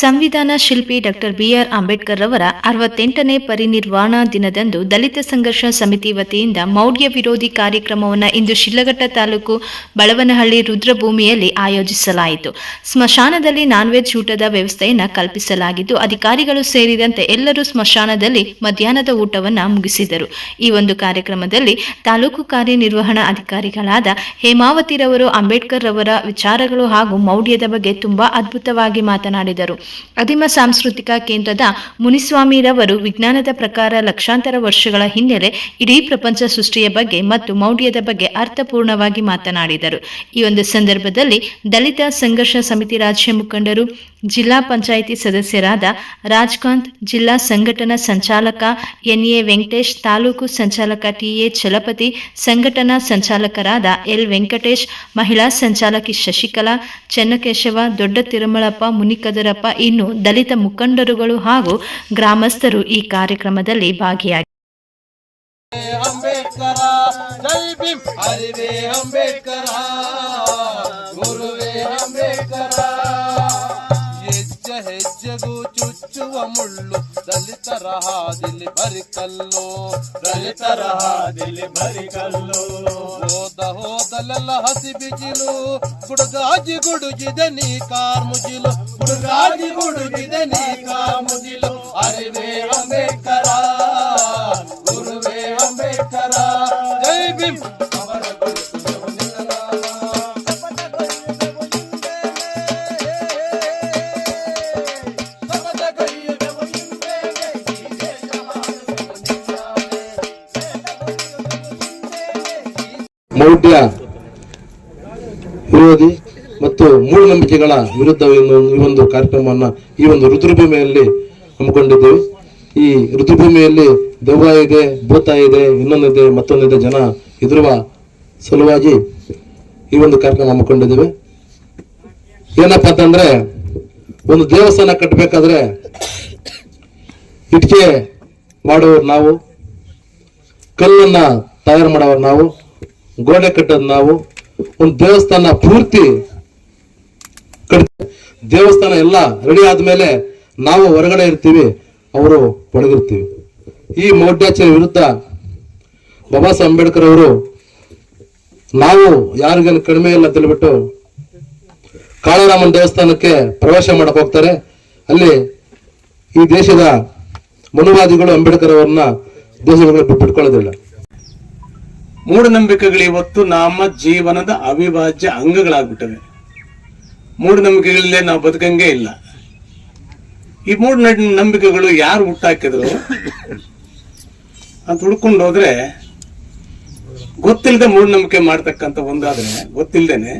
ಸಂವಿಧಾನ ಶಿಲ್ಪಿ doctor B R Ambedkar ರವರ ಅರವತ್ತೆಂಟನೇ ಪರಿನಿರ್ವಾಣ ದಿನದಂದು ದಲಿತ ಸಂಘರ್ಷ ಸಮಿತಿ ವತಿಯಿಂದ ಮೌಢ್ಯ ವಿರೋಧಿ ಕಾರ್ಯಕ್ರಮವನ್ನು ಇಂದು ಶಿಲ್ಲಘಟ್ಟ ತಾಲೂಕು ಬಳವನಹಳ್ಳಿ ರುದ್ರಭೂಮಿಯಲ್ಲಿ ಆಯೋಜಿಸಲಾಯಿತು. ಸ್ಮಶಾನದಲ್ಲಿ ನಾನ್ ವೆಜ್ ಊಟದ ವ್ಯವಸ್ಥೆಯನ್ನು ಕಲ್ಪಿಸಲಾಗಿದ್ದು, ಅಧಿಕಾರಿಗಳು ಸೇರಿದಂತೆ ಎಲ್ಲರೂ ಸ್ಮಶಾನದಲ್ಲಿ ಮಧ್ಯಾಹ್ನದ ಊಟವನ್ನು ಮುಗಿಸಿದರು. ಈ ಒಂದು ಕಾರ್ಯಕ್ರಮದಲ್ಲಿ ತಾಲೂಕು ಕಾರ್ಯನಿರ್ವಹಣಾ ಅಧಿಕಾರಿಗಳಾದ ಹೇಮಾವತಿರವರು ಅಂಬೇಡ್ಕರ್ ರವರ ವಿಚಾರಗಳು ಹಾಗೂ ಮೌಢ್ಯದ ಬಗ್ಗೆ ತುಂಬಾ ಅದ್ಭುತವಾಗಿ ಮಾತನಾಡಿದರು. ಅದಿಮ ಸಾಂಸ್ಕೃತಿಕ ಕೇಂದ್ರದ ಮುನಿಸ್ವಾಮಿರವರು ವಿಜ್ಞಾನದ ಪ್ರಕಾರ ಲಕ್ಷಾಂತರ ವರ್ಷಗಳ ಹಿನ್ನೆಲೆ ಇಡೀ ಪ್ರಪಂಚ ಸೃಷ್ಟಿಯ ಬಗ್ಗೆ ಮತ್ತು ಮೌಢ್ಯದ ಬಗ್ಗೆ ಅರ್ಥಪೂರ್ಣವಾಗಿ ಮಾತನಾಡಿದರು. ಈ ಒಂದು ಸಂದರ್ಭದಲ್ಲಿ ದಲಿತ ಸಂಘರ್ಷ ಸಮಿತಿ ರಾಜ್ಯ ಮುಖಂಡರು ಜಿಲ್ಲಾ ಪಂಚಾಯಿತಿ ಸದಸ್ಯರಾದ ರಾಜ್ಕಾಂತ್, ಜಿಲ್ಲಾ ಸಂಘಟನಾ ಸಂಚಾಲಕ ಎನ್ಎ ವೆಂಕಟೇಶ್, ತಾಲೂಕು ಸಂಚಾಲಕ ಟಿಎ ಚಲಪತಿ, ಸಂಘಟನಾ ಸಂಚಾಲಕರಾದ ಎಲ್ ವೆಂಕಟೇಶ್, ಮಹಿಳಾ ಸಂಚಾಲಕಿ ಶಶಿಕಲಾ, ಚೆನ್ನಕೇಶವ, ದೊಡ್ಡ ತಿರುಮಳಪ್ಪ, ಮುನಿಕದರಪ್ಪ ಇನ್ನು ದಲಿತ ಮುಖಂಡರುಗಳು ಹಾಗೂ ಗ್ರಾಮಸ್ಥರು ಈ ಕಾರ್ಯಕ್ರಮದಲ್ಲಿ ಭಾಗಿಯಾಗಿ ಅಂಬೇಡ್ಕರ ಮುಳ್ಳು ದಲಿತರ ಹಾದಿಲಿ ಬರಿಕಲ್ಲು ದಲಿತರ ಹಾದಿಲಿ ಬರಿಕಲ್ಲು ಹೋದ ಹೋದಲೆಲ್ಲ ಹಸಿ ಬಿಜಿಲು ಗುಡುಗಾಜಿ ಗುಡುಗಿದೆ ನೀ ಕಾರ್ಮುಜಿಲು ಹುಡುಗಾಗಿ ಹುಡುಗಿದೆ ನೀ ಕಾಮುದಿಲು ಅರಿವೇ ಅಂಬೇಡ್ಕರ ಗುರುವೇ ಅಂಬೇಡ್ಕರ ಜೈ ಭೀಮ್ ಮೌಢ್ಯ ವಿರೋಧಿ ಮತ್ತು ಮೂಢನಂಬಿಕೆಗಳ ವಿರುದ್ಧ ಈ ಒಂದು- ಕಾರ್ಯಕ್ರಮವನ್ನು ಈ ಒಂದು ರುದ್ರಭೂಮಿಯಲ್ಲಿ ಹಮ್ಮಿಕೊಂಡಿದ್ದೇವೆ. ಈ ರುದ್ರಭೂಮಿಯಲ್ಲಿ ದೆವ್ವ ಇದೆ, ಭೂತ ಇದೆ ಇನ್ನೊಂದಿದೆ ಮತ್ತೊಂದಿದೆ ಜನ ಇದ್ರ ಸಲುವಾಗಿ ಈ ಒಂದು ಕಾರ್ಯಕ್ರಮ ಹಮ್ಮಿಕೊಂಡಿದ್ದೇವೆ. ಏನಪ್ಪ ಅಂತಂದ್ರೆ, ಒಂದು ದೇವಸ್ಥಾನ ಕಟ್ಟಬೇಕಾದ್ರೆ ಇಟ್ಟಿಗೆ ಮಾಡುವವರು ನಾವು, ಕಲ್ಲನ್ನ ತಯಾರು ಮಾಡೋರು ನಾವು ಗೋಡೆ ಕಟ್ಟೋದು ನಾವು ಒಂದು ದೇವಸ್ಥಾನ ಪೂರ್ತಿ ದೇವಸ್ಥಾನ ಎಲ್ಲ ರೆಡಿ ಆದ್ಮೇಲೆ ನಾವು ಹೊರಗಡೆ ಇರ್ತೀವಿ, ಅವರು ಒಳಗಿರ್ತೀವಿ ಈ ಮೌಢ್ಯಾಚಾರ ವಿರುದ್ಧ ಬಾಬಾ ಸಾಹೇಬ್ ಅಂಬೇಡ್ಕರ್ ಅವರು, ನಾವು ಯಾರಿಗೇನು ಕಡಿಮೆ ಇಲ್ಲ ಅಂತ ಹೇಳ್ಬಿಟ್ಟು ಕಾಳರಾಮನ್ ದೇವಸ್ಥಾನಕ್ಕೆ ಪ್ರವೇಶ ಮಾಡಕ್ ಹೋಗ್ತಾರೆ. ಅಲ್ಲಿ ಈ ದೇಶದ ಮನುವಾದಿಗಳು ಅಂಬೇಡ್ಕರ್ ಅವರನ್ನ ದೇಶಗಳಿಗೆ ಬಿಟ್ಕೊಳ್ಳೋದಿಲ್ಲ ಮೂಢನಂಬಿಕೆಗಳು ಇವತ್ತು ನಮ್ಮ ಜೀವನದ ಅವಿಭಾಜ್ಯ ಅಂಗಗಳಾಗ್ಬಿಟ್ಟವೆ. ಮೂಢನಂಬಿಕೆಗಳಲ್ಲೇ ನಾವು ಬದುಕಂಗೆ ಇಲ್ಲ. ಈ ಮೂಢ ನಂಬಿಕೆಗಳು ಯಾರು ಹುಟ್ಟಾಕಿದ್ರು? ಅಂತ ಹುಡ್ಕೊಂಡು ಹೋದ್ರೆ ಗೊತ್ತಿಲ್ಲದೆ ಮೂಢನಂಬಿಕೆ ಮಾಡ್ತಕ್ಕಂಥ ಒಂದಾದ್ರೆ ಗೊತ್ತಿಲ್ಲದೇನೆ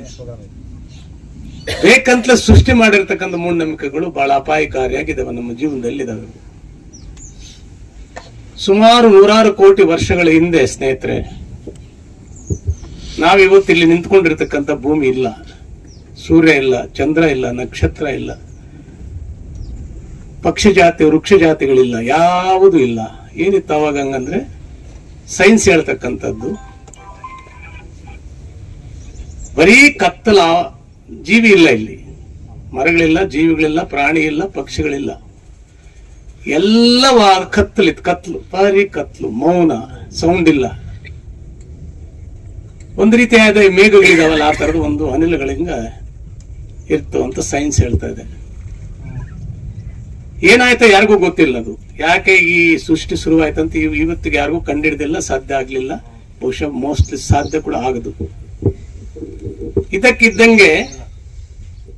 ಬೇಕಂತಲೇ ಸೃಷ್ಟಿ ಮಾಡಿರ್ತಕ್ಕಂಥ ಮೂಢನಂಬಿಕೆಗಳು ಬಹಳ ಅಪಾಯಕಾರಿಯಾಗಿದ್ದಾವೆ, ನಮ್ಮ ಜೀವನದಲ್ಲಿ ಇದಾವೆ ಸುಮಾರು ನೂರಾರು ಕೋಟಿ ವರ್ಷಗಳ ಹಿಂದೆ, ಸ್ನೇಹಿತರೆ ನಾವಿವತ್ತು ಇಲ್ಲಿ ನಿಂತ್ಕೊಂಡಿರ್ತಕ್ಕಂಥ ಭೂಮಿ ಇಲ್ಲ. ಸೂರ್ಯ ಇಲ್ಲ, ಚಂದ್ರ ಇಲ್ಲ, ನಕ್ಷತ್ರ ಇಲ್ಲ. ಪಕ್ಷಿ ಜಾತಿ, ವೃಕ್ಷ ಜಾತಿಗಳಿಲ್ಲ, ಯಾವುದು ಇಲ್ಲ. ಏನಿತ್ತು ಅವಾಗ ಹಂಗಂದ್ರೆ ಸೈನ್ಸ್ ಹೇಳ್ತಕ್ಕಂಥದ್ದು. ಬರೀ ಕತ್ತಲ, ಜೀವಿ ಇಲ್ಲ ಇಲ್ಲಿ. ಮರಗಳಿಲ್ಲ, ಜೀವಿಗಳಿಲ್ಲ, ಪ್ರಾಣಿ ಇಲ್ಲ, ಪಕ್ಷಿಗಳಿಲ್ಲ. ಎಲ್ಲ ವಾ- ಕತ್ತಲಿತ್ತು ಕತ್ಲು ಬರೀ ಕತ್ಲು, ಮೌನ ಸೌಂಡ್ ಇಲ್ಲ. ಒಂದು ರೀತಿಯಾದ ಮೇಘಗಳಿದಾವಲ್ಲ, ಆ ತರದ ಒಂದು ಅನಿಲಗಳಿಂದ ಇರ್ತು ಅಂತ ಸೈನ್ಸ್ ಹೇಳ್ತಾ ಇದೆ. ಏನಾಯ್ತು ಯಾರಿಗೂ ಗೊತ್ತಿಲ್ಲ ಅದು. ಯಾಕೆ ಈ ಸೃಷ್ಟಿ ಶುರುವಾಯ್ತಂತ ಇವ್- ಇವತ್ತಿಗೆ ಯಾರಿಗೂ ಕಂಡಿಡ್ದಿಲ್ಲ, ಸಾಧ್ಯ ಆಗ್ಲಿಲ್ಲ. ಬಹುಶಃ ಮೋಸ್ಟ್ಲಿ ಸಾಧ್ಯ ಕೂಡ ಆಗದು. ಇದಕ್ಕಿದ್ದಂಗೆ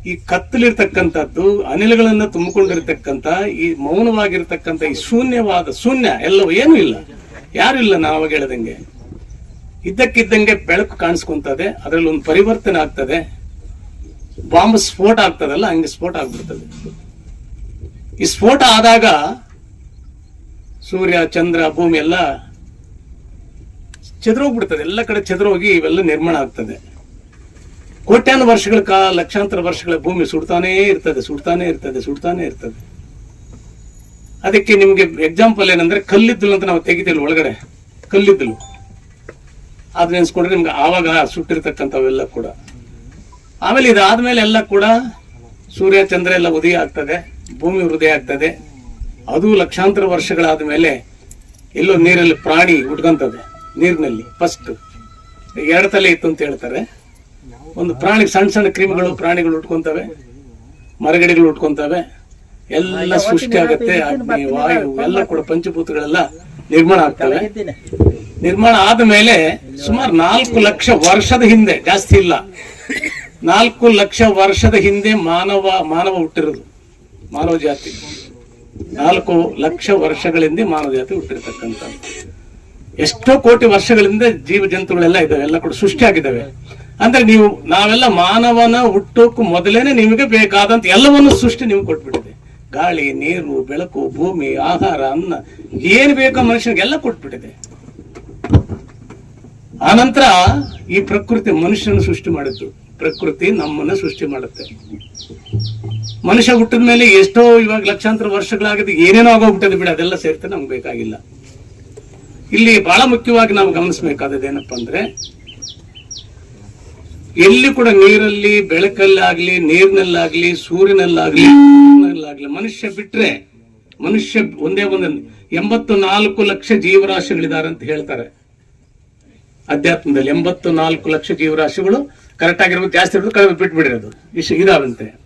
ಈ ಕತ್ತಲಿರ್ತಕ್ಕಂಥದ್ದು, ಅನಿಲಗಳನ್ನ ತುಂಬಿಕೊಂಡಿರ್ತಕ್ಕಂಥ, ಈ ಮೌನವಾಗಿರ್ತಕ್ಕಂಥ ಈ ಶೂನ್ಯವಾದ, ಶೂನ್ಯ, ಎಲ್ಲವೂ ಏನೂ ಇಲ್ಲ. ಯಾರು ಇಲ್ಲ ನಾವಾಗ ಹೇಳ್ದಂಗೆ. ಇದ್ದಕ್ಕಿದ್ದಂಗೆ ಬೆಳಕು ಕಾಣಿಸ್ಕೊಂತದೆ, ಅದರಲ್ಲಿ ಒಂದು ಪರಿವರ್ತನೆ ಆಗ್ತದೆ. ಬಾಂಬ್ ಸ್ಫೋಟ ಆಗ್ತದಲ್ಲ, ಹಂಗೆ ಸ್ಫೋಟ ಆಗ್ಬಿಡ್ತದೆ. ಈ ಸ್ಫೋಟ ಆದಾಗ ಸೂರ್ಯ, ಚಂದ್ರ, ಭೂಮಿ ಎಲ್ಲ ಚದುರೋಗ್ಬಿಡ್ತದೆ. ಎಲ್ಲ ಕಡೆ ಚದುರೋಗಿ ಇವೆಲ್ಲ ನಿರ್ಮಾಣ ಆಗ್ತದೆ. ಕೋಟ್ಯಾನು ವರ್ಷಗಳ ಕಾಲ, ಲಕ್ಷಾಂತರ ವರ್ಷಗಳ ಭೂಮಿ ಸುಡ್ತಾನೇ ಇರ್ತದೆ, ಸುಡ್ತಾನೆ ಇರ್ತದೆ ಸುಡ್ತಾನೆ ಇರ್ತದೆ. ಅದಕ್ಕೆ ನಿಮ್ಗೆ ಎಕ್ಸಾಂಪಲ್ ಏನಂದ್ರೆ ಕಲ್ಲಿದ್ದಲು ಅಂತ ನಾವು ತೆಗಿತೀವಿ ಒಳಗಡೆ. ಕಲ್ಲಿದ್ದಲು. ಅದ್ ನೆನ್ಸ್ಕೊಂಡ್ರೆ ನಿಮ್ಗೆ ಆವಾಗ ಸುಟ್ಟಿರ್ತಕ್ಕಂಥವೆಲ್ಲ ಕೂಡ. ಆಮೇಲೆ ಇದಾದ್ಮೇಲೆ ಎಲ್ಲ ಕೂಡ ಸೂರ್ಯ ಚಂದ್ರ ಎಲ್ಲ ಉದಯ ಆಗ್ತದೆ ಭೂಮಿ ಹೃದಯ ಆಗ್ತದೆ. ಅದು ಲಕ್ಷಾಂತರ ವರ್ಷಗಳಾದ ಮೇಲೆ ಎಲ್ಲೋ ನೀರಲ್ಲಿ ಪ್ರಾಣಿ ಹುಟ್ಕೊಂತದೆ ನೀರಿನಲ್ಲಿ ಫಸ್ಟ್ ಎರಡು ತಲೆ ಇತ್ತು ಅಂತ ಹೇಳ್ತಾರೆ. ಒಂದು ಪ್ರಾಣಿ ಸಣ್ಣ ಸಣ್ಣ ಕ್ರಿಮಿಗಳು ಪ್ರಾಣಿಗಳು ಉಟ್ಕೊಂತವೆ ಮರಗಿಡಗಳು ಉಟ್ಕೊಂತವೆ. ಎಲ್ಲ ಸೃಷ್ಟಿ ಆಗುತ್ತೆ ಅಗ್ನಿ ವಾಯು ಎಲ್ಲ ಕೂಡ ಪಂಚಭೂತಗಳೆಲ್ಲ ನಿರ್ಮಾಣ ಆಗ್ತವೆ. ನಿರ್ಮಾಣ ಆದ ಮೇಲೆ ಸುಮಾರು ನಾಲ್ಕು ಲಕ್ಷ ವರ್ಷದ ಹಿಂದೆ, ಜಾಸ್ತಿ ಇಲ್ಲ. ನಾಲ್ಕು ಲಕ್ಷ ವರ್ಷದ ಹಿಂದೆ ಮಾನವ ಮಾನವ ಹುಟ್ಟಿರೋದು, ಮಾನವ ಜಾತಿ. ನಾಲ್ಕು ಲಕ್ಷ ವರ್ಷಗಳಿಂದ ಮಾನವ ಜಾತಿ ಹುಟ್ಟಿರ್ತಕ್ಕಂಥ ಎಷ್ಟೋ ಕೋಟಿ ವರ್ಷಗಳಿಂದ ಜೀವ ಜಂತುಗಳೆಲ್ಲ ಇದಾವೆ ಎಲ್ಲ ಕೂಡ ಸೃಷ್ಟಿ ಆಗಿದ್ದಾವೆ ಅಂದ್ರೆ ನೀವು, ನಾವೆಲ್ಲ ಮಾನವನ ಹುಟ್ಟೋಕು ಮೊದಲೇನೆ ನಿಮಗೆ ಬೇಕಾದಂತ ಎಲ್ಲವನ್ನು ಸೃಷ್ಟಿ ನಿಮ್ಗೆ ಕೊಟ್ಬಿಟ್ಟಿದೆ. ಗಾಳಿ, ನೀರು, ಬೆಳಕು, ಭೂಮಿ, ಆಹಾರ, ಅನ್ನ, ಏನು ಬೇಕೋ ಮನುಷ್ಯನಿಗೆಲ್ಲ ಕೊಟ್ಬಿಟ್ಟಿದೆ. ಆನಂತರ ಈ ಪ್ರಕೃತಿ ಮನುಷ್ಯನ ಸೃಷ್ಟಿ ಮಾಡಿದ್ದು. ಪ್ರಕೃತಿ ನಮ್ಮನ್ನ ಸೃಷ್ಟಿ ಮಾಡುತ್ತೆ. ಮನುಷ್ಯ ಹುಟ್ಟಿದ ಮೇಲೆ ಎಷ್ಟೋ ಇವಾಗ ಲಕ್ಷಾಂತರ ವರ್ಷಗಳಾಗಿದೆ, ಏನೇನೋ ಆಗೋಗ್ಬಿಟ್ಟದೆ ಬಿಡಿ, ಅದೆಲ್ಲ ಸೇರ್ತೆ ನಮ್ಗೆ ಬೇಕಾಗಿಲ್ಲ. ಇಲ್ಲಿ ಬಹಳ ಮುಖ್ಯವಾಗಿ ನಾವು ಗಮನಿಸಬೇಕಾದದ್ದು ಏನಪ್ಪಾ ಅಂದ್ರೆ, ಎಲ್ಲಿ ಕೂಡ ನೀರಲ್ಲಿ, ಬೆಳಕಲ್ಲಾಗ್ಲಿ, ನೀರಿನಲ್ಲಾಗ್ಲಿ, ಸೂರ್ಯನಲ್ಲಾಗ್ಲಿ ಆಗ್ಲಿ ಮನುಷ್ಯ ಬಿಟ್ರೆ, ಮನುಷ್ಯ ಒಂದೇ ಒಂದ್ ಎಂಬತ್ತು ನಾಲ್ಕು ಲಕ್ಷ ಜೀವರಾಶಿಗಳಿದ್ದಾರೆ ಅಂತ ಹೇಳ್ತಾರೆ. ಅಧ್ಯಾತ್ಮದಲ್ಲಿ ಎಂಬತ್ತು ನಾಲ್ಕು ಲಕ್ಷ ಜೀವರಾಶಿಗಳು ಕರೆಕ್ಟ್ ಆಗಿರ್ಬೋದು ಜಾಸ್ತಿ ಇರೋದು ಕಡಿಮೆ ಬಿಟ್ಬಿಡಿರೋದು ಇಷ್ಟು ಇದಾವಂತೆ.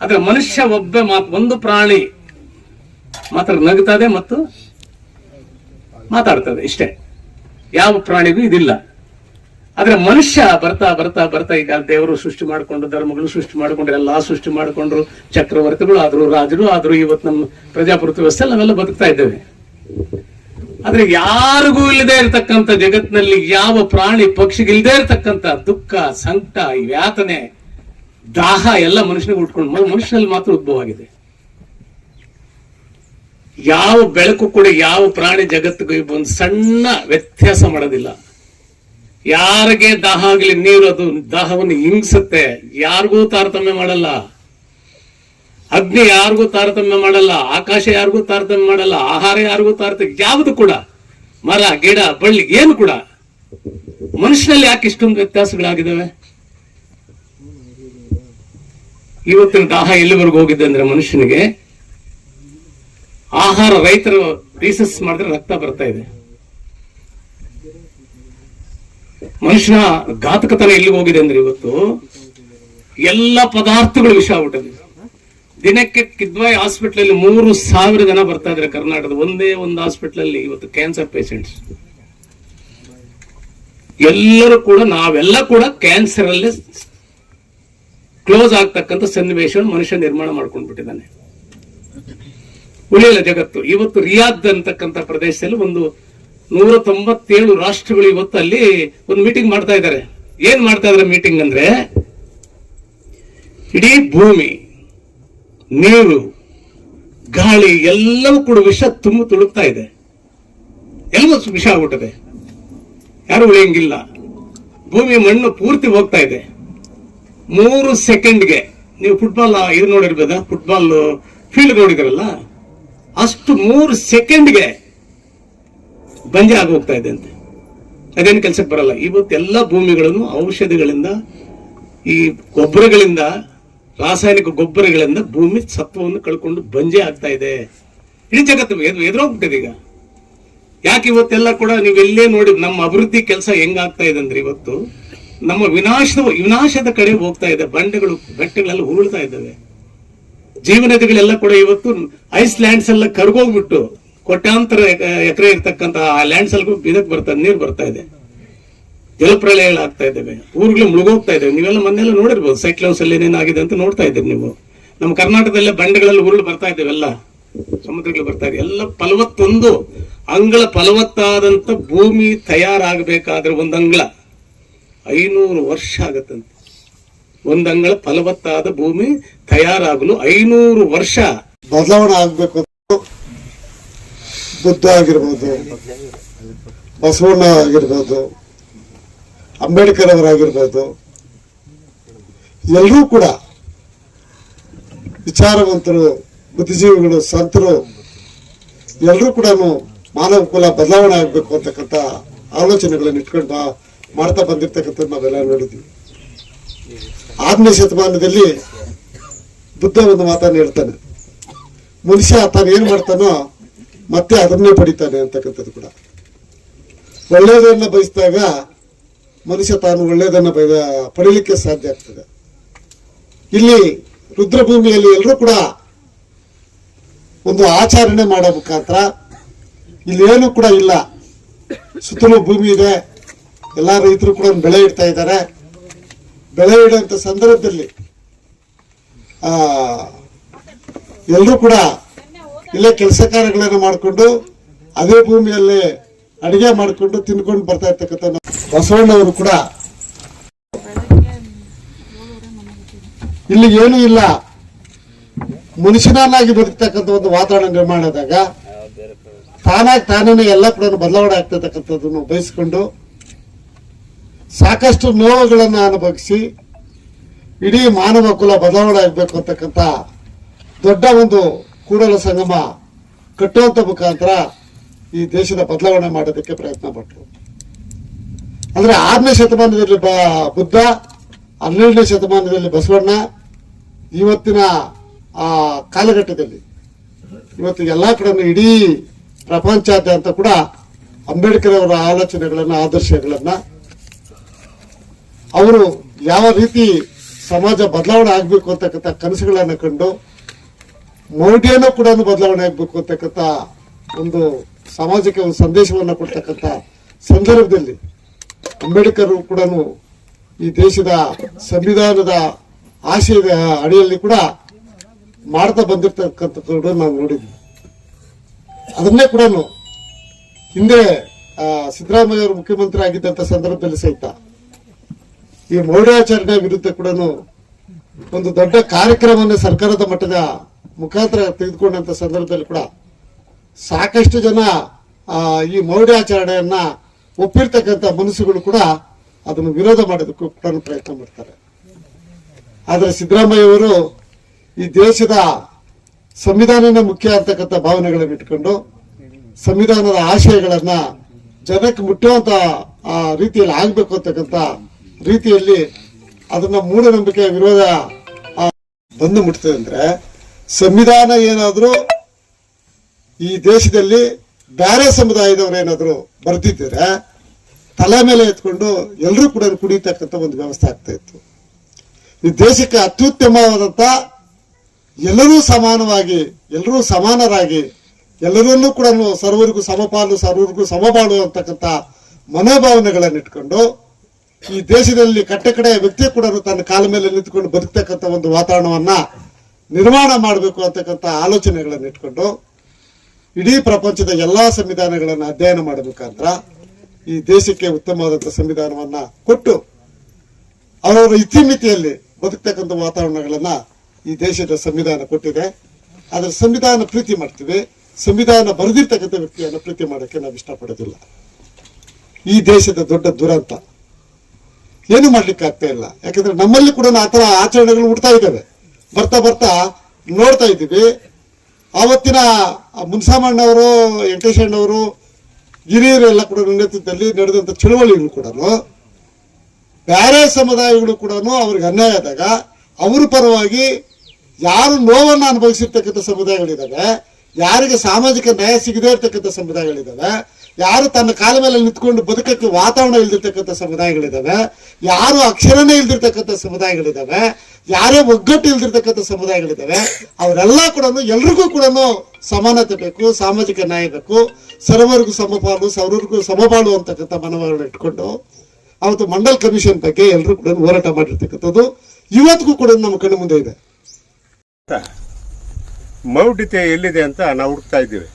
ಆದ್ರೆ ಮನುಷ್ಯ ಒಬ್ಬ ಮಾತ್, ಒಂದು ಪ್ರಾಣಿ ಮಾತ್ರ ನಗುತ್ತದೆ ಮತ್ತು ಮಾತಾಡ್ತದೆ ಇಷ್ಟೇ. ಯಾವ ಪ್ರಾಣಿಗೂ ಇದಿಲ್ಲ. ಆದ್ರೆ ಮನುಷ್ಯ ಬರ್ತಾ ಬರ್ತಾ ಬರ್ತಾ ಈಗ ದೇವರು ಸೃಷ್ಟಿ ಮಾಡಿಕೊಂಡು, ಧರ್ಮಗಳು ಸೃಷ್ಟಿ ಮಾಡಿಕೊಂಡ್ರು ಎಲ್ಲಾ ಸೃಷ್ಟಿ ಮಾಡಿಕೊಂಡ್ರು, ಚಕ್ರವರ್ತಿಗಳು ಆದ್ರು, ರಾಜರು ಆದ್ರು, ಇವತ್ತು ನಮ್ಮ ಪ್ರಜಾಪ್ರಭುತ್ವ ವ್ಯವಸ್ಥೆ, ನಾವೆಲ್ಲ ಬದುಕ್ತಾ ಇದ್ದೇವೆ. ಆದ್ರೆ ಯಾರಿಗೂ ಇಲ್ಲದೆ ಇರತಕ್ಕಂತ ಜಗತ್ತಿನಲ್ಲಿ ಯಾವ ಪ್ರಾಣಿ ಪಕ್ಷಿಗೆ ಇಲ್ಲದೆ ಇರತಕ್ಕಂತ ದುಃಖ, ಸಂಕಟ ವ್ಯಾತನೆ, ದಾಹ ಎಲ್ಲ ಮನುಷ್ಯನಿಗೆ ಉಟ್ಕೊಂಡು ಮನುಷ್ಯನಲ್ಲಿ ಮಾತ್ರ ಉದ್ಭವವಾಗಿದೆ. ಯಾವ ಬೆಳಕು ಕೂಡ ಯಾವ ಪ್ರಾಣಿ ಜಗತ್ತಿಗೂ ಒಂದು ಸಣ್ಣ ವ್ಯತ್ಯಾಸ ಮಾಡೋದಿಲ್ಲ. ಯಾರಿಗೆ ದಾಹ ಆಗಲಿ, ನೀರು ಅದು, ದಾಹವನ್ನು ಹಿಂಗ್ಸುತ್ತೆ ಯಾರಿಗೂ ತಾರತಮ್ಯ ಮಾಡಲ್ಲ. ಅಗ್ನಿ ಯಾರಿಗೂ ತಾರತಮ್ಯ ಮಾಡಲ್ಲ, ಆಕಾಶ ಯಾರಿಗೂ ತಾರತಮ್ಯ ಮಾಡಲ್ಲ, ಆಹಾರ ಯಾರಿಗೂ ತಾರತಮ್ಯ, ಯಾವುದು ಕೂಡ, ಮರ, ಗಿಡ, ಬಳ್ಳಿ, ಏನು ಕೂಡ. ಮನುಷ್ಯನಲ್ಲಿ ಯಾಕೆ ಇಷ್ಟೊಂದು ವ್ಯತ್ಯಾಸಗಳಾಗಿದ್ದಾವೆ? ಇವತ್ತಿನ ದಾಹ ಎಲ್ಲಿವರೆಗೂ ಹೋಗಿದ್ದೆ ಅಂದ್ರೆ ಮನುಷ್ಯನಿಗೆ ಆಹಾರ ರೈತರು ರೀಸಸ್ ಮಾಡಿದ್ರೆ ರಕ್ತ ಬರ್ತಾ ಇದೆ. ಮನುಷ್ಯನ ಘಾತಕತನ ಎಲ್ಲಿಗೆ ಹೋಗಿದೆ ಅಂದ್ರೆ ಇವತ್ತು ಎಲ್ಲ ಪದಾರ್ಥಗಳು ವಿಷ ಆಗ್ಬಿಟ್ಟಿದೆ ದಿನಕ್ಕೆ ಕಿದ್ವಾಯಿ ಹಾಸ್ಪಿಟಲ್ ಅಲ್ಲಿ ಮೂರು ಸಾವಿರ ಜನ ಬರ್ತಾ ಇದ್ದಾರೆ ಕರ್ನಾಟಕದ. ಒಂದೇ ಒಂದು ಹಾಸ್ಪಿಟಲ್ ಅಲ್ಲಿ ಇವತ್ತು ಕ್ಯಾನ್ಸರ್ ಪೇಷಂಟ್ಸ್ ಎಲ್ಲರೂ ಕೂಡ, ನಾವೆಲ್ಲ ಕೂಡ ಕ್ಯಾನ್ಸರ್ ಅಲ್ಲಿ ಕ್ಲೋಸ್ ಆಗ್ತಕ್ಕಂಥ ಸನ್ನಿವೇಶ ಮನುಷ್ಯ ನಿರ್ಮಾಣ ಮಾಡ್ಕೊಂಡ್ಬಿಟ್ಟಿದ್ದಾನೆ. ಉಳಿಯಲ್ಲ ಜಗತ್ತು. ಇವತ್ತು ರಿಯಾದ್ ಅಂತಕ್ಕಂಥ ಪ್ರದೇಶದಲ್ಲಿ ಒಂದು ನೂರ ತೊಂಬತ್ತೇಳು ರಾಷ್ಟ್ರಗಳು ಇವತ್ತು ಅಲ್ಲಿ ಒಂದು ಮೀಟಿಂಗ್ ಮಾಡ್ತಾ ಇದ್ದಾರೆ. ಏನ್ ಮಾಡ್ತಾ ಇದಾರೆ ಮೀಟಿಂಗ್ ಅಂದ್ರೆ, ಇಡೀ ಭೂಮಿ ನೀರು, ಗಾಳಿ ಎಲ್ಲವೂ ಕೂಡ ವಿಷ ತುಂಬ ತುಳುಕ್ತಾ ಇದೆ. ಎಲ್ಲವೂ ವಿಷ ಆಗ್ಬಿಟ್ಟಿದೆ. ಯಾರು ಉಳಿಯಂಗಿಲ್ಲ. ಭೂಮಿ ಮಣ್ಣು ಪೂರ್ತಿ ಹೋಗ್ತಾ ಇದೆ. ಮೂರು ಸೆಕೆಂಡ್ಗೆ, ನೀವು ಫುಟ್ಬಾಲ್ ಇದು ನೋಡಿರ್ಬೋದ? Football field ನೋಡಿದಿರಲ್ಲ? ಅಷ್ಟು ಮೂರು ಸೆಕೆಂಡ್ಗೆ ಬಂಜೆ ಆಗಿ ಹೋಗ್ತಾ ಇದೆ ಅಂತೆ. ಅದೇನು ಕೆಲಸಕ್ಕೆ ಬರಲ್ಲ. ಇವತ್ತು ಎಲ್ಲ ಭೂಮಿಗಳನ್ನು ಔಷಧಿಗಳಿಂದ, ಈ ಗೊಬ್ಬರಗಳಿಂದ ರಾಸಾಯನಿಕ ಗೊಬ್ಬರಗಳಿಂದ ಭೂಮಿ ಸತ್ವವನ್ನು ಕಳ್ಕೊಂಡು ಬಂಜೆ ಆಗ್ತಾ ಇದೆ. ಇಡೀ ಜಗತ್ತು ಎದ್- ಎದುರೋಗ್ಬಿಟ್ಟಿದೆ ಈಗ. ಯಾಕೆ ಇವತ್ತೆಲ್ಲ ಕೂಡ ನೀವೆಲ್ಲೇ ನೋಡಿ ನಮ್ಮ ಅಭಿವೃದ್ಧಿ ಕೆಲಸ ಹೆಂಗಾಗ್ತಾ ಇದೆ ಅಂದ್ರೆ ಇವತ್ತು ನಮ್ಮ ವಿನಾಶದ ವಿನಾಶದ ಕಡೆ ಹೋಗ್ತಾ ಇದೆ. ಬಂಡೆಗಳು, ಬೆಟ್ಟಗಳೆಲ್ಲ ಉರುಳ್ತಾ ಇದ್ದಾವೆ. ಜೀವನದಿಗಳೆಲ್ಲ ಕೂಡ ಇವತ್ತು ಐಸ್ ಲ್ಯಾಂಡ್ಸ್ ಎಲ್ಲ ಕರ್ಗೋಗ್ಬಿಟ್ಟು ಕೋಟ್ಯಾಂತರ ಎಕರೆ ಇರ್ತಕ್ಕಂತ ಆ ಲ್ಯಾಂಡ್ಸ್ ಅಲ್ಲಿ ಬಿದಕ್ ಬರ್ತಾ, ನೀರು ಬರ್ತಾ ಇದೆ. ಜಲಪ್ರಳಯಗಳಾಗ್ತಾ ಇದ್ದಾವೆ. ಊರುಗಳು ಮುಳುಗೋಗ್ತಾ ಇದ್ದಾವೆ. ನೀವೆಲ್ಲ ಮೊನ್ನೆಲ್ಲ ನೋಡಿರ್ಬೋದು ಸೈಕ್ಲೋನ್ಸ್ ಅಲ್ಲಿ ಏನೇನಾಗಿದೆ ಅಂತ ನೋಡ್ತಾ ಇದ್ದೀರಿ ನೀವು. ನಮ್ಮ ಕರ್ನಾಟಕದಲ್ಲೇ ಬಂಡೆಗಳಲ್ಲಿ ಉರುಳು ಬರ್ತಾ ಇದ್ದಾವೆಲ್ಲ ಸಮುದ್ರಗಳು ಬರ್ತಾ ಇದೆ ಎಲ್ಲ ಫಲವತ್ತೊಂದು ಅಂಗಳ ಫಲವತ್ತಾದಂತ ಭೂಮಿ ತಯಾರಾಗಬೇಕಾದ್ರೆ ಒಂದು ಅಂಗಳ. ಐನೂರು ವರ್ಷ ಆಗತ್ತಂತೆ. ಒಂದು ಅಂಗಳ ಫಲವತ್ತಾದ ಭೂಮಿ ತಯಾರಾಗಲು ಐನೂರು ವರ್ಷ. ಬದಲಾವಣೆ ಆಗಬೇಕು ಬುದ್ಧ ಆಗಿರ್ಬೋದು. ಬಸವಣ್ಣ ಆಗಿರ್ಬೋದು. ಅಂಬೇಡ್ಕರ್ ಅವರಾಗಿರ್ಬೋದು ಎಲ್ಲರೂ ಕೂಡ ವಿಚಾರವಂತರು, ಬುದ್ಧಿಜೀವಿಗಳು, ಸಂತರು, ಎಲ್ಲರೂ ಕೂಡ ಮಾನವ ಕುಲ ಬದಲಾವಣೆ ಆಗಬೇಕು ಅಂತಕ್ಕಂಥ ಆಲೋಚನೆಗಳನ್ನು ಇಟ್ಕೊಂಡು ಮಾಡ್ತಾ ಬಂದಿರ್ತಕ್ಕಂಥ ನಾವೆಲ್ಲ ನೋಡಿದ್ವಿ ಆರನೇ ಶತಮಾನದಲ್ಲಿ ಬುದ್ಧ ಒಂದು ಮಾತನ್ನು ಹೇಳ್ತಾನೆ, ಮನುಷ್ಯ ತಾನು ಏನು ಮಾಡ್ತಾನೋ ಮತ್ತೆ ಅದನ್ನೇ ಪಡಿತಾನೆ ಅಂತಕ್ಕಂಥದ್ದು ಕೂಡ. ಒಳ್ಳೆಯದನ್ನ ಬಯಸಿದಾಗ ಮನುಷ್ಯ ತಾನು ಒಳ್ಳೆಯದನ್ನ ಪಡೀಲಿಕ್ಕೆ ಸಾಧ್ಯ ಆಗ್ತದೆ. ಇಲ್ಲಿ ರುದ್ರಭೂಮಿಯಲ್ಲಿ ಎಲ್ಲರೂ ಕೂಡ ಒಂದು ಆಚರಣೆ ಮಾಡೋ ಮುಖಾಂತರ ಇಲ್ಲಿ ಏನು ಕೂಡ ಇಲ್ಲ. ಸುತ್ತಲೂ ಭೂಮಿ ಇದೆ, ಎಲ್ಲ ರೈತರು ಕೂಡ ಬೆಳೆ ಇಡ್ತಾ ಇದ್ದಾರೆ. ಬೆಳೆ ಇಡುವಂತ ಸಂದರ್ಭದಲ್ಲಿ, ಆ ಎಲ್ಲರೂ ಕೂಡ ಇಲ್ಲೇ ಕೆಲಸ ಕಾರ್ಯಗಳನ್ನು ಮಾಡಿಕೊಂಡು, ಅದೇ ಭೂಮಿಯಲ್ಲಿ ಅಡಿಗೆ ಮಾಡಿಕೊಂಡು ತಿನ್ಕೊಂಡು ಬರ್ತಾ ಇರ್ತಕ್ಕಂಥ ಬಸವಣ್ಣವರು ಕೂಡ ಇಲ್ಲಿ ಏನೂ ಇಲ್ಲ. ಮನುಷ್ಯನನ್ನಾಗಿ ಬದುಕ್ತಕ್ಕಂಥ ಒಂದು ವಾತಾವರಣ ನಿರ್ಮಾಣ ಆದಾಗ ತಾನಾಗಿ ತಾನೇ ಎಲ್ಲ ಕೂಡ ಬದಲಾವಣೆ ಆಗ್ತಿರ್ತಕ್ಕಂಥದ್ದನ್ನು ಬಯಸ್ಕೊಂಡು ಸಾಕಷ್ಟು ನೋವುಗಳನ್ನು ಅನುಭವಿಸಿ ಇಡೀ ಮಾನವ ಕುಲ ಬದಲಾವಣೆ ಆಗಬೇಕು ಅಂತಕ್ಕಂಥ ದೊಡ್ಡ ಒಂದು ಕೂಡಲ ಸಂಗಮ ಕಟ್ಟುವಂತ ಮುಖಾಂತರ ಈ ದೇಶದ ಬದಲಾವಣೆ ಮಾಡೋದಕ್ಕೆ ಪ್ರಯತ್ನ ಪಟ್ಟರು ಅಂದ್ರೆ ಆರನೇ ಶತಮಾನದಲ್ಲಿ ಬುದ್ಧ, ಹನ್ನೆರಡನೇ ಶತಮಾನದಲ್ಲಿ ಬಸವಣ್ಣ, ಇವತ್ತಿನ, ಆ, ಕಾಲಘಟ್ಟದಲ್ಲಿ. ಇವತ್ತು ಎಲ್ಲ ಕಡೆ ಇಡೀ ಪ್ರಪಂಚಾದ್ಯಂತ ಕೂಡ ಅಂಬೇಡ್ಕರ್ ಅವರ ಆಲೋಚನೆಗಳನ್ನ, ಆದರ್ಶಗಳನ್ನ, ಅವರು ಯಾವ ರೀತಿ ಸಮಾಜ ಬದಲಾವಣೆ ಆಗ್ಬೇಕು ಅಂತಕ್ಕಂಥ ಕನಸುಗಳನ್ನು ಕಂಡು ಮೌಢ್ಯನೂ ಕೂಡ ಬದಲಾವಣೆ ಆಗ್ಬೇಕು ಅಂತಕ್ಕಂಥ ಒಂದು ಸಮಾಜಕ್ಕೆ ಒಂದು ಸಂದೇಶವನ್ನು ಕೊಡ್ತಕ್ಕಂಥ ಸಂದರ್ಭದಲ್ಲಿ ಅಂಬೇಡ್ಕರ್ ಕೂಡ ಈ ದೇಶದ ಸಂವಿಧಾನದ ಆಶಯದ ಅಡಿಯಲ್ಲಿ ಕೂಡ ಮಾಡ್ತಾ ಬಂದಿರ್ತಕ್ಕಂಥ ನಾವು ನೋಡಿದ್ವಿ ಅದನ್ನೇ ಕೂಡ ಹಿಂದೆ ಸಿದ್ದರಾಮಯ್ಯ ಅವರು ಮುಖ್ಯಮಂತ್ರಿ ಆಗಿದ್ದಂತ ಸಂದರ್ಭದಲ್ಲಿ ಸಹಿತ ಈ ಮೌಢ್ಯಾಚರಣೆ ವಿರುದ್ಧ ಕೂಡ ಒಂದು ದೊಡ್ಡ ಕಾರ್ಯಕ್ರಮವನ್ನು ಸರ್ಕಾರದ ಮಟ್ಟದ ಮುಖಾಂತರ ತೆಗೆದುಕೊಂಡಂತ ಸಂದರ್ಭದಲ್ಲಿ ಕೂಡ ಸಾಕಷ್ಟು ಜನ ಈ ಮೌಢ್ಯಾಚರಣೆಯನ್ನ ಒಪ್ಪಿರ್ತಕ್ಕಂಥ ಮನಸ್ಸುಗಳು ಕೂಡ ಅದನ್ನು ವಿರೋಧ ಮಾಡೋದಕ್ಕೂ ಕೂಡ ಪ್ರಯತ್ನ ಮಾಡ್ತಾರೆ. ಆದರೆ ಸಿದ್ದರಾಮಯ್ಯ ಅವರು ಈ ದೇಶದ ಸಂವಿಧಾನನೇ ಮುಖ್ಯ ಅಂತಕ್ಕಂಥ ಭಾವನೆಗಳನ್ನು ಇಟ್ಕೊಂಡು ಸಂವಿಧಾನದ ಆಶಯಗಳನ್ನ ಜನಕ್ಕೆ ಮುಟ್ಟುವಂತ ಆ ರೀತಿಯಲ್ಲಿ ಆಗ್ಬೇಕು ಅಂತಕ್ಕಂಥ ರೀತಿಯಲ್ಲಿ ಅದನ್ನ ಮೂಢನಂಬಿಕೆ ವಿರೋಧ ಬಂದು ಮುಟ್ತದೆ ಅಂದ್ರೆ ಸಂವಿಧಾನ ಏನಾದರೂ ಈ ದೇಶದಲ್ಲಿ ಬೇರೆ ಸಮುದಾಯದವ್ರು ಏನಾದ್ರು ಬರ್ದಿದ್ರೆ ತಲೆ ಮೇಲೆ ಎತ್ಕೊಂಡು ಎಲ್ಲರೂ ಕೂಡ ಕುಡಿತಕ್ಕಂಥ ಒಂದು ವ್ಯವಸ್ಥೆ ಆಗ್ತಾ ಇತ್ತು. ಈ ದೇಶಕ್ಕೆ ಅತ್ಯುತ್ತಮವಾದಂತ ಎಲ್ಲರೂ ಸಮಾನವಾಗಿ, ಎಲ್ಲರೂ ಸಮಾನರಾಗಿ, ಎಲ್ಲರನ್ನೂ ಕೂಡ ಸರ್ವರಿಗೂ ಸಮಪಾಲು, ಸರ್ವರಿಗೂ ಸಮಬಾಳು ಅಂತಕ್ಕಂಥ ಮನೋಭಾವನೆಗಳನ್ನು ಇಟ್ಕೊಂಡು ಈ ದೇಶದಲ್ಲಿ ಕಟ್ಟೆ ವ್ಯಕ್ತಿ ಕೂಡ ತನ್ನ ಕಾಲ ಮೇಲೆ ನಿಂತ್ಕೊಂಡು ಬದುಕ್ತಕ್ಕಂಥ ಒಂದು ವಾತಾವರಣವನ್ನ ನಿರ್ಮಾಣ ಮಾಡಬೇಕು ಅಂತಕ್ಕಂಥ ಆಲೋಚನೆಗಳನ್ನು ಇಟ್ಕೊಂಡು ಇಡೀ ಪ್ರಪಂಚದ ಎಲ್ಲಾ ಸಂವಿಧಾನಗಳನ್ನು ಅಧ್ಯಯನ ಮಾಡಬೇಕಂದ್ರ ಈ ದೇಶಕ್ಕೆ ಉತ್ತಮವಾದಂಥ ಸಂವಿಧಾನವನ್ನ ಕೊಟ್ಟು ಅವರ ಇತಿಮಿತಿಯಲ್ಲಿ ಬದುಕ್ತಕ್ಕಂಥ ವಾತಾವರಣಗಳನ್ನ ಈ ದೇಶದ ಸಂವಿಧಾನ ಕೊಟ್ಟಿದೆ. ಅದರ ಸಂವಿಧಾನ ಪ್ರೀತಿ ಮಾಡ್ತೀವಿ. ಸಂವಿಧಾನ ಬರೆದಿರ್ತಕ್ಕಂಥ ವ್ಯಕ್ತಿಯನ್ನು ಪ್ರೀತಿ ಮಾಡೋಕ್ಕೆ ನಾವು ಇಷ್ಟಪಡೋದಿಲ್ಲ. ಈ ದೇಶದ ದೊಡ್ಡ ದುರಂತ. ಏನು ಮಾಡ್ಲಿಕ್ಕೆ ಆಗ್ತಾ ಇಲ್ಲ. ಯಾಕಂದ್ರೆ ನಮ್ಮಲ್ಲಿ ಕೂಡ ಆ ಥರ ಆಚರಣೆಗಳು ಹುಡ್ತಾ ಇದ್ದಾವೆ. ಬರ್ತಾ ಬರ್ತಾ ನೋಡ್ತಾ ಇದ್ದೀವಿ. ಆವತ್ತಿನ ಮುನ್ಸಾಮಣ್ಣವರು, ವೆಂಕಟೇಶಣ್ಣವರು, ಹಿರಿಯರೆಲ್ಲ ಕೂಡ ನೇತೃತ್ವದಲ್ಲಿ ನಡೆದಂತ ಚಳುವಳಿಗಳು ಕೂಡ ಬೇರೆ ಸಮುದಾಯಗಳು ಕೂಡ ಅವ್ರಿಗೆ ಅನ್ಯಾಯ ಆದಾಗ, ಅವ್ರ ಪರವಾಗಿ ಯಾರು ನೋವನ್ನು ಅನುಭವಿಸಿರ್ತಕ್ಕಂಥ ಸಮುದಾಯಗಳಿದ್ದಾವೆ, ಯಾರಿಗೆ ಸಾಮಾಜಿಕ ನ್ಯಾಯ ಸಿಗದೇ ಇರ್ತಕ್ಕಂಥ ಸಮುದಾಯಗಳಿದ್ದಾವೆ ಯಾರು ತನ್ನ ಕಾಲ ಮೇಲೆ ನಿಂತ್ಕೊಂಡು ಬದುಕಕ್ಕೆ ವಾತಾವರಣ ಇಲ್ದಿರ್ತಕ್ಕಂಥ ಸಮುದಾಯಗಳಿದ್ದಾವೆ ಯಾರು ಅಕ್ಷರನೇ ಇಲ್ದಿರ್ತಕ್ಕಂಥ ಸಮುದಾಯಗಳಿದ್ದಾವೆ ಯಾರೇ ಒಗ್ಗಟ್ಟು ಇಲ್ದಿರ್ತಕ್ಕಂಥ ಸಮುದಾಯಗಳಿದ್ದಾವೆ ಅವರೆಲ್ಲ ಕೂಡ ಎಲ್ರಿಗೂ ಕೂಡ ಸಮಾನತೆ ಬೇಕು, ಸಾಮಾಜಿಕ ನ್ಯಾಯ ಬೇಕು, ಸರ್ವರಿಗೂ ಸಮಪಾಲು ಸರ್ವರಿಗೂ ಸಮಬಾಳು ಅಂತಕ್ಕಂಥ ಮನೋಭಾವನೆ ಇಟ್ಕೊಂಡು ಅವತ್ತು ಮಂಡಲ್ ಕಮಿಷನ್ ಬಗ್ಗೆ ಎಲ್ಲರೂ ಕೂಡ ಹೋರಾಟ ಮಾಡಿರ್ತಕ್ಕಂಥದ್ದು ಇವತ್ತಿಗೂ ಕೂಡ ನಮ್ಮ ಕಣ್ಣು ಮುಂದೆ ಇದೆ. ಮೌಢ್ಯತೆ ಎಲ್ಲಿದೆ ಅಂತ ನಾವು ಹುಡುಕ್ತಾ ಇದ್ದೀವಿ.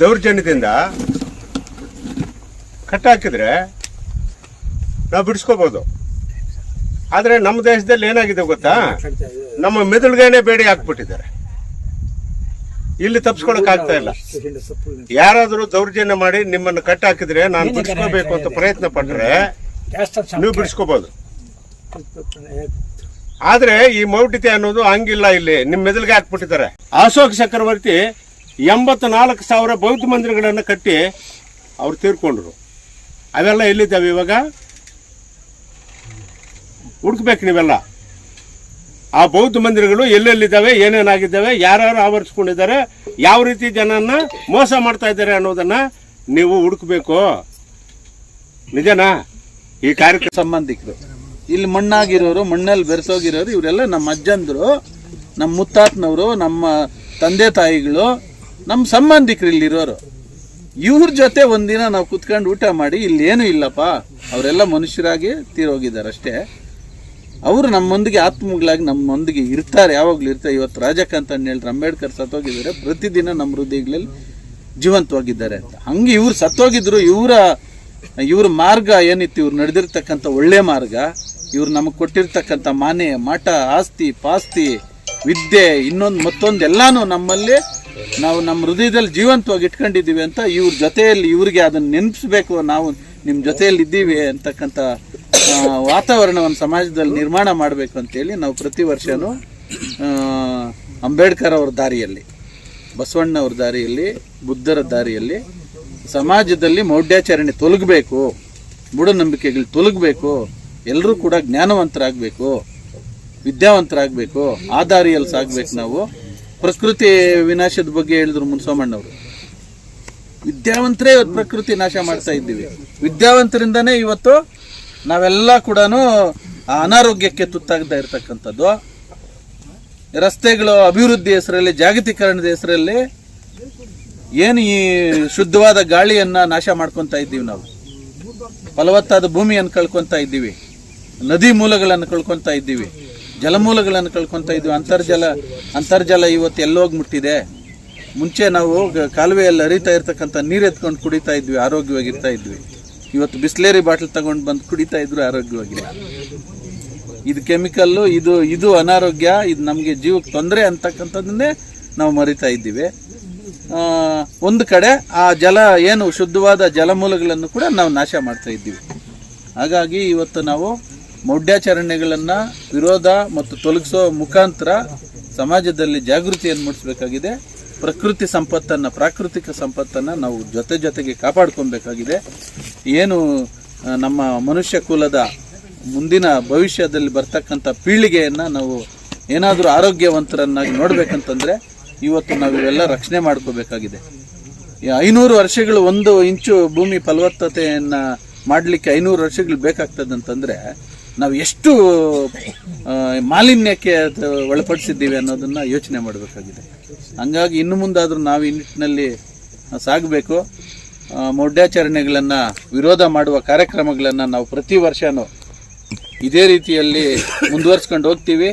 ದೌರ್ಜನ್ಯದಿಂದ ಕಟ್ಟಾಕಿದ್ರೆ ನಾವು ಬಿಡಿಸ್ಕೋಬಹುದು ಆದರೆ ನಮ್ಮ ದೇಶದಲ್ಲಿ ಏನಾಗಿದೆ ಗೊತ್ತಾ? ನಮ್ಮ ಮೆದುಳುಗೇನೆ ಬೇಡಿ ಹಾಕ್ಬಿಟ್ಟಿದ್ದಾರೆ. ಇಲ್ಲಿ ತಪ್ಪಿಸ್ಕೊಳಕ್ ಆಗ್ತಾ ಇಲ್ಲ. ಯಾರಾದರೂ ದೌರ್ಜನ್ಯ ಮಾಡಿ ನಿಮ್ಮನ್ನು ಕಟ್ಟಾಕಿದ್ರೆ ನಾನು ಬಿಡಿಸ್ಕೋಬೇಕು ಅಂತ ಪ್ರಯತ್ನ ಪಟ್ಟರೆ ನೀವು ಬಿಡಿಸ್ಕೋಬಹುದು ಆದ್ರೆ ಈ ಮೌಢ್ಯತೆ ಅನ್ನೋದು ಹಂಗಿಲ್ಲ ಇಲ್ಲಿ. ನಿಮ್ ಮೆದುಳಿಗೆ ಹಾಕ್ಬಿಟ್ಟಿದ್ದಾರೆ. ಅಶೋಕ್ ಚಕ್ರವರ್ತಿ ಎಂಬತ್ತ ನಾಲ್ಕು ಸಾವಿರ ಬೌದ್ಧ ಮಂದಿರಗಳನ್ನು ಕಟ್ಟಿ ಅವ್ರು ತೀರ್ಕೊಂಡ್ರು. ಅವೆಲ್ಲ ಎಲ್ಲಿದ್ದಾವೆ ಇವಾಗ? ಹುಡುಕ್ಬೇಕು ನೀವೆಲ್ಲ. ಆ ಬೌದ್ಧ ಮಂದಿರಗಳು ಎಲ್ಲೆಲ್ಲಿದ್ದಾವೆ, ಏನೇನಾಗಿದ್ದಾವೆ, ಯಾರ್ಯಾರು ಆವರಿಸ್ಕೊಂಡಿದ್ದಾರೆ, ಯಾವ ರೀತಿ ಜನನ್ನ ಮೋಸ ಮಾಡ್ತಾ ಇದ್ದಾರೆ ಅನ್ನೋದನ್ನ ನೀವು ಹುಡುಕ್ಬೇಕು. ನಿಜನಾ? ಈ ಕಾರ್ಯಕ್ರಮ ಸಂಬಂಧಿಕರು. ಇಲ್ಲಿ ಮಣ್ಣಾಗಿರೋರು, ಮಣ್ಣಲ್ಲಿ ಬೆರೆಸೋಗಿರೋರು, ಇವರೆಲ್ಲ ನಮ್ಮ ಅಜ್ಜಂದ್ರು, ನಮ್ಮ ಮುತ್ತಾತ್ನವರು, ನಮ್ಮ ತಂದೆ ತಾಯಿಗಳು ನಮ್ಮ ಸಂಬಂಧಿಕರು ಇಲ್ಲಿರೋರು ಇವ್ರ ಜೊತೆ ಒಂದಿನ ನಾವು ಕುತ್ಕೊಂಡು ಊಟ ಮಾಡಿ ಇಲ್ಲಿ ಏನೂ ಇಲ್ಲಪ್ಪ. ಅವರೆಲ್ಲ ಮನುಷ್ಯರಾಗಿ ತೀರೋಗಿದ್ದಾರೆ ಅಷ್ಟೇ ಅವರು ನಮ್ಮೊಂದಿಗೆ ಆತ್ಮಗಳಾಗಿ ನಮ್ಮೊಂದಿಗೆ ಇರ್ತಾರೆ, ಯಾವಾಗಲೂ ಇರ್ತಾರೆ. ಇವತ್ತು ರಾಜಕಾಂತ್ ಹೇಳಿದ್ರೆ ಅಂಬೇಡ್ಕರ್ ಸತ್ತೋಗಿದ್ದಾರೆ. ಪ್ರತಿದಿನ ನಮ್ಮ ಹೃದಯಗಳಲ್ಲಿ ಜೀವಂತವಾಗಿದ್ದಾರೆ ಅಂತ. ಹಂಗೆ ಇವ್ರು ಸತ್ತೋಗಿದ್ರು, ಇವರ, ಇವ್ರ ಮಾರ್ಗ ಏನಿತ್ತು, ಇವ್ರು ನಡೆದಿರ್ತಕ್ಕಂಥ ಒಳ್ಳೆ ಮಾರ್ಗ, ಇವ್ರು ನಮಗೆ ಕೊಟ್ಟಿರ್ತಕ್ಕಂಥ ಮಾನೆ ಮಠ, ಆಸ್ತಿ, ಪಾಸ್ತಿ, ವಿದ್ಯೆ, ಇನ್ನೊಂದು ಮತ್ತೊಂದು ಎಲ್ಲನೂ ನಮ್ಮಲ್ಲಿ ನಾವು ನಮ್ಮ ಹೃದಯದಲ್ಲಿ ಜೀವಂತವಾಗಿ ಇಟ್ಕೊಂಡಿದ್ದೀವಿ ಅಂತ ಇವ್ರ ಜೊತೆಯಲ್ಲಿ ಇವರಿಗೆ ಅದನ್ನ ನೆನಪಿಸ್ಬೇಕು, ನಾವು ನಿಮ್ಮ ಜೊತೆಯಲ್ಲಿ ಇದ್ದೀವಿ ಅಂತಕ್ಕಂಥ ವಾತಾವರಣವನ್ನು ಸಮಾಜದಲ್ಲಿ ನಿರ್ಮಾಣ ಮಾಡಬೇಕು ಅಂತೇಳಿ ನಾವು ಪ್ರತಿ ವರ್ಷವೂ ಅಂಬೇಡ್ಕರ್ ಅವ್ರ ದಾರಿಯಲ್ಲಿ ಬಸವಣ್ಣವ್ರ ದಾರಿಯಲ್ಲಿ, ಬುದ್ಧರ ದಾರಿಯಲ್ಲಿ ಸಮಾಜದಲ್ಲಿ ಮೌಢ್ಯಾಚರಣೆ ತೊಲಗಬೇಕು, ಮೂಢನಂಬಿಕೆಗಳು ತೊಲಗಬೇಕು, ಎಲ್ಲರೂ ಕೂಡ ಜ್ಞಾನವಂತರಾಗಬೇಕು, ವಿದ್ಯಾವಂತರಾಗಬೇಕು, ಆ ದಾರಿಯಲ್ಲಿ ಸಾಗಬೇಕು ನಾವು. ಪ್ರಕೃತಿ ವಿನಾಶದ ಬಗ್ಗೆ ಹೇಳಿದ್ರು ಮುನ್ಸೋಮಣ್ಣವರು ವಿದ್ಯಾವಂತರೇ ಇವತ್ತು ಪ್ರಕೃತಿ ನಾಶ ಮಾಡ್ತಾ ಇದ್ದೀವಿ. ವಿದ್ಯಾವಂತರಿಂದನೇ ಇವತ್ತು ನಾವೆಲ್ಲ ಕೂಡ ಅನಾರೋಗ್ಯಕ್ಕೆ ತುತ್ತಾಗ್ತಾ ಇರತಕ್ಕಂಥದ್ದು. ರಸ್ತೆಗಳು ಅಭಿವೃದ್ಧಿ ಹೆಸರಲ್ಲಿ, ಜಾಗತೀಕರಣದ ಹೆಸರಲ್ಲಿ ಏನು ಈ ಶುದ್ಧವಾದ ಗಾಳಿಯನ್ನ ನಾಶ ಮಾಡ್ಕೊತಾ ಇದ್ದೀವಿ ನಾವು. ಫಲವತ್ತಾದ ಭೂಮಿಯನ್ನು ಕಳ್ಕೊತಾ ಇದ್ದೀವಿ. ನದಿ ಮೂಲಗಳನ್ನು ಕಳ್ಕೊತಾ ಇದ್ದೀವಿ. ಜಲಮೂಲಗಳನ್ನು ಕಳ್ಕೊತಾ ಇದ್ವಿ ಅಂತರ್ಜಲ ಅಂತರ್ಜಲ ಇವತ್ತು ಎಲ್ಲೋಗಿ ಮುಟ್ಟಿದೆ ಮುಂಚೆ ನಾವು ಕಾಲುವೆಯಲ್ಲಿ ಹರಿತಾ ಇರ್ತಕ್ಕಂಥ ನೀರು ಎತ್ಕೊಂಡು ಕುಡಿತಾ ಇದ್ವಿ, ಆರೋಗ್ಯವಾಗಿರ್ತಾ ಇದ್ವಿ. ಇವತ್ತು ಬಿಸ್ಲೇರಿ ಬಾಟ್ಲ್ ತಗೊಂಡು ಬಂದು ಕುಡಿತಾ ಇದ್ರು ಆರೋಗ್ಯವಾಗಿಲ್ಲ. ಇದು ಕೆಮಿಕಲ್ಲು ಇದು ಇದು ಅನಾರೋಗ್ಯ, ಇದು ನಮಗೆ ಜೀವಕ್ಕೆ ತೊಂದರೆ ಅಂತಕ್ಕಂಥದ್ದನ್ನೇ ನಾವು ಮರಿತಾ ಇದ್ದೀವಿ. ಒಂದು ಕಡೆ ಆ ಜಲ, ಏನು ಶುದ್ಧವಾದ ಜಲಮೂಲಗಳನ್ನು ಕೂಡ ನಾವು ನಾಶ ಮಾಡ್ತಾ ಇದ್ದೀವಿ. ಹಾಗಾಗಿ ಇವತ್ತು ನಾವು ಮೌಢ್ಯಾಚರಣೆಗಳನ್ನು ವಿರೋಧ ಮತ್ತು ತೊಲಗಿಸೋ ಮುಖಾಂತರ ಸಮಾಜದಲ್ಲಿ ಜಾಗೃತಿಯನ್ನು ಮೂಡಿಸಬೇಕಾಗಿದೆ. ಪ್ರಕೃತಿ ಸಂಪತ್ತನ್ನು, ಪ್ರಾಕೃತಿಕ ಸಂಪತ್ತನ್ನು ನಾವು ಜೊತೆ ಜೊತೆಗೆ ಕಾಪಾಡ್ಕೊಬೇಕಾಗಿದೆ ಏನು ನಮ್ಮ ಮನುಷ್ಯ ಕುಲದ ಮುಂದಿನ ಭವಿಷ್ಯದಲ್ಲಿ ಬರ್ತಕ್ಕಂಥ ಪೀಳಿಗೆಯನ್ನು ನಾವು ಏನಾದರೂ ಆರೋಗ್ಯವಂತರನ್ನಾಗಿ ನೋಡ್ಬೇಕಂತಂದ್ರೆ ಇವತ್ತು ನಾವು ಇವೆಲ್ಲ ರಕ್ಷಣೆ ಮಾಡ್ಕೋಬೇಕಾಗಿದೆ ಐನೂರು ವರ್ಷಗಳು ಒಂದು ಇಂಚು ಭೂಮಿ ಫಲವತ್ತತೆಯನ್ನು ಮಾಡಲಿಕ್ಕೆ ಐನೂರು ವರ್ಷಗಳು ಬೇಕಾಗ್ತದಂತಂದ್ರೆ ನಾವು ಎಷ್ಟು ಮಾಲಿನ್ಯಕ್ಕೆ ಒಳಪಡಿಸಿದ್ದೀವಿ ಅನ್ನೋದನ್ನ ಯೋಚನೆ ಮಾಡಬೇಕಾಗಿದೆ. ಹಂಗಾಗಿ ಇನ್ನು ಮುಂದಾದರೂ ನಾವು ಈ ನಿಟ್ಟಿನಲ್ಲಿ ಸಾಗಬೇಕು. ಮೌಢ್ಯಾಚರಣೆಗಳನ್ನು, ವಿರೋಧ ಮಾಡುವ ಕಾರ್ಯಕ್ರಮಗಳನ್ನು ನಾವು ಪ್ರತಿ ವರ್ಷನೂ ಇದೇ ರೀತಿಯಲ್ಲಿ ಮುಂದುವರ್ಸ್ಕೊಂಡು ಹೋಗ್ತೀವಿ.